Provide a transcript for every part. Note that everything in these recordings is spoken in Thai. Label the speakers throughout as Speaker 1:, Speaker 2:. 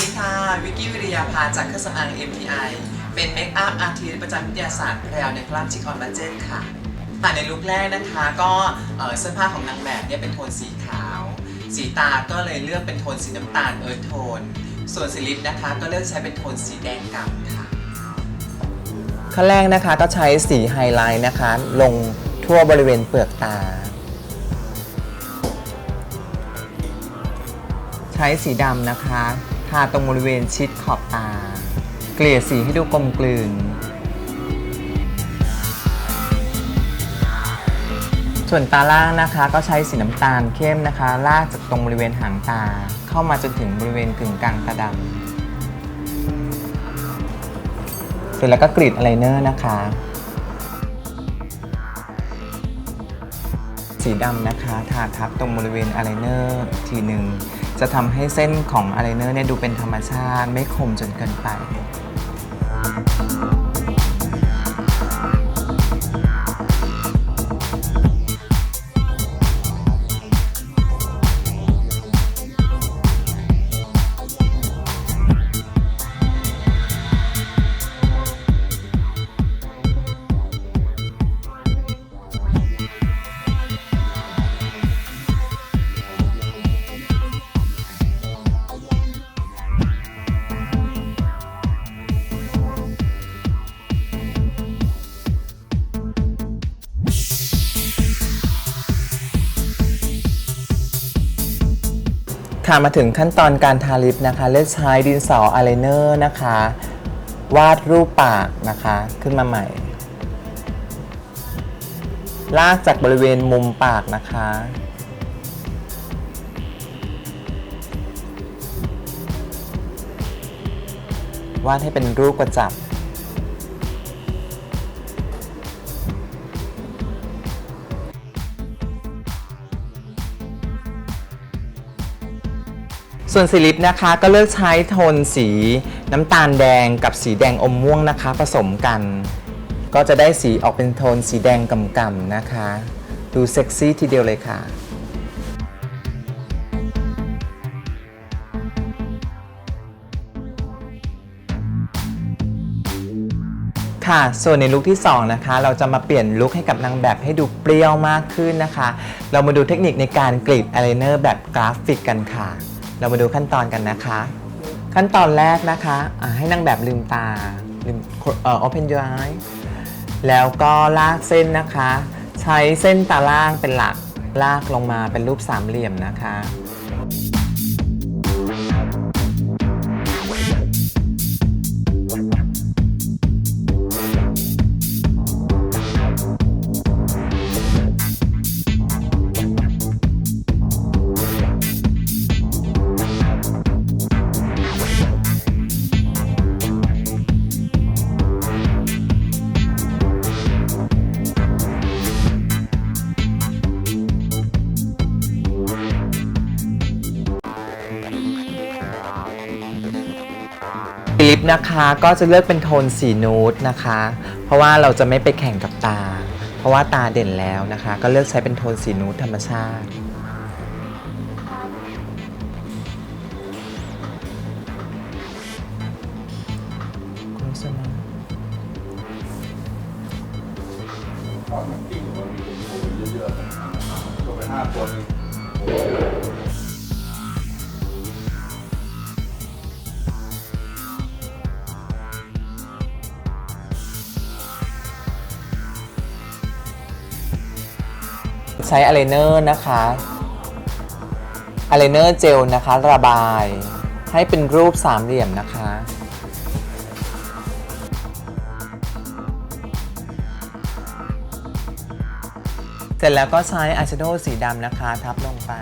Speaker 1: สวัสดีค่ะ วิกกี้วิริยาภาจากเครื่องสำอาง MTI เป็นเมคอัพอาร์ติสประจำวิทยาศาสตร์แพรวในคลาบชิคอนบัจเจนค่ะอะในลุคแรกนะคะก็เสื้อผ้าของนางแบบเนี่ยเป็นโทนสีขาว สีตาก็เลยเลือกเป็นโทนสีน้ำตาลเอิร์ธโทน ส่วนสีลิปนะคะก็เลือกใช้เป็นโทนสีแดงกำค่ะขั้นแรกนะคะก็ใช้สีไฮไลท์นะคะ ลงทั่วบริเวณเปลือกตา ใช้สีดำนะคะ ทาตรงบริเวณชิดขอบตา เกลี่ยสีให้ดูกลมกลืน ส่วนตาล่างนะคะก็ใช้สีน้ำตาลเข้มนะคะ ลากจากตรงบริเวณหางตา เข้ามาจนถึงบริเวณกึ่งกลางตาดำเสร็จแล้วก็กรีดอายไลเนอร์นะคะ สีดำนะคะ ทาทับตรงบริเวณอายไลเนอร์ทีหนึ่ง จะทำให้เส้นของอายไลเนอร์เนี่ยดูเป็นธรรมชาติ ไม่คมจนเกินไป ค่ะมาถึงขั้นตอนการทาลิปนะคะ เลือกใช้ดินสออายไลเนอร์นะคะ วาดรูปปากนะคะขึ้นมาใหม่ ลากจากบริเวณมุมปากนะคะ วาดให้เป็นรูปกระจับ ส่วนสีลิปนะคะก็เลือกใช้โทนสีน้ำตาลแดงกับสีแดงอมม่วงนะคะ ผสมกัน ก็จะได้สีออกเป็นโทนสีแดงกำๆนะคะ ดูเซ็กซี่ทีเดียวเลยค่ะ ค่ะส่วนในลุคที่ 2 นะคะ เราจะมาเปลี่ยนลุคให้กับนางแบบให้ดูเปรี้ยวมากขึ้นนะคะ เรามาดูเทคนิคในการกรีดอายไลเนอร์แบบกราฟิกกันค่ะ เรามาดูขั้นตอนกันนะคะ ขั้นตอนแรกนะคะให้นั่งแบบลืมตาลืมเอ่อ open your eye แล้วก็ลากเส้นนะคะ ใช้เส้นตาล่างเป็นหลักลากลงมาเป็นรูปสามเหลี่ยมนะคะ ลิปนะคะก็จะเลือกเป็นโทนสีนูดนะคะ เพราะว่าเราจะไม่ไปแข่งกับตา เพราะว่าตาเด่นแล้วนะคะ ก็เลือกใช้เป็นโทนสีนูดธรรมชาติคุณสมา
Speaker 2: ก็ไปห้าคน
Speaker 1: ใช้อายไลเนอร์นะคะอายไลเนอร์เจลนะคะ ระบายให้เป็นรูปสามเหลี่ยมนะคะ เสร็จแล้วก็ใช้อายแชโดว์สีดำนะคะ ทับลงไป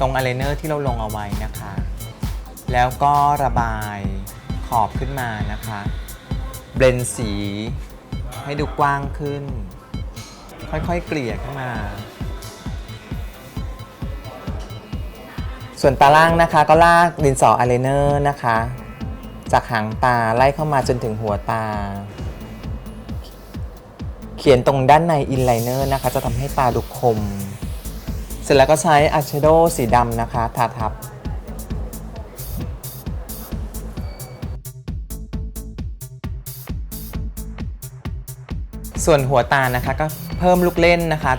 Speaker 1: ตรงอายไลเนอร์ที่เราลงเอาไว้นะคะ แล้วก็ระบายขอบขึ้นมานะคะ เบลนสีให้ดูกว้างขึ้น ค่อยๆ เกลี่ยขึ้นมา ส่วนตาล่างนะคะ ก็ลากดินสออายไลเนอร์นะคะ จากหางตาไล่เข้ามาจนถึงหัวตา เขียนตรงด้านในอินไลเนอร์นะคะ จะทำให้ตาดูคม เสร็จแล้วก็ใช้อาชเชโดสีดำนะคะ ทาทับส่วนหัวตานะคะก็ เพิ่มลูกเล่นนะคะ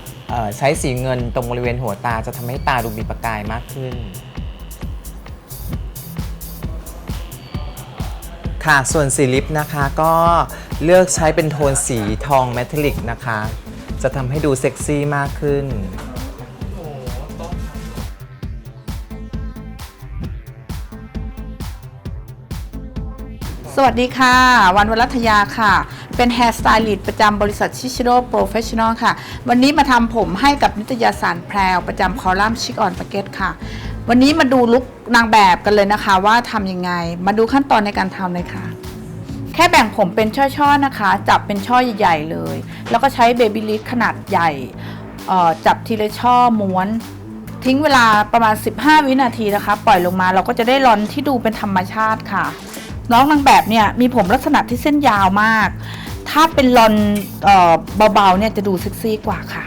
Speaker 1: ใช้สีเงินตรงบริเวณหัวตาจะทำให้ตาดูมีประกายมากขึ้น ค่ะส่วนสีลิปนะคะก็เลือกใช้เป็นโทนสีทองเมทัลลิกนะคะ จะทำให้ดูเซ็กซี่มากขึ้น
Speaker 2: สวัสดีค่ะ วันวรัตยาค่ะ เป็น Hair Stylist ประจำบริษัทชิชโ o Professional ค่ะ วันนี้มาทำผมให้กับนิตยสารแพรวประจำคอลัมน์ชิคออนปาเก็ตค่ะ วันนี้มาดูลุกนางแบบกันเลยนะคะ ว่าทำยังไง มาดูขั้นตอนในการทำเลยค่ะ แค่แบ่งผมเป็นช่อๆนะคะ จับเป็นช่อใหญ่ๆเลย แล้วก็ใช้เบบี้ลิ d ขนาดใหญ่จับทีละช่อม้วนทิ้งเวลาประมาณ 15 วินาทีนะคะ ปล่อยลงมาเราก็จะได้รอนที่ดูเป็นธรรมชาติค่ะ น้องนางแบบเนี่ยมีผมลักษณะที่เส้นยาวมาก ถ้าเป็นลอนเออเบาๆเนี่ยจะดูเซ็กซี่กว่าค่ะ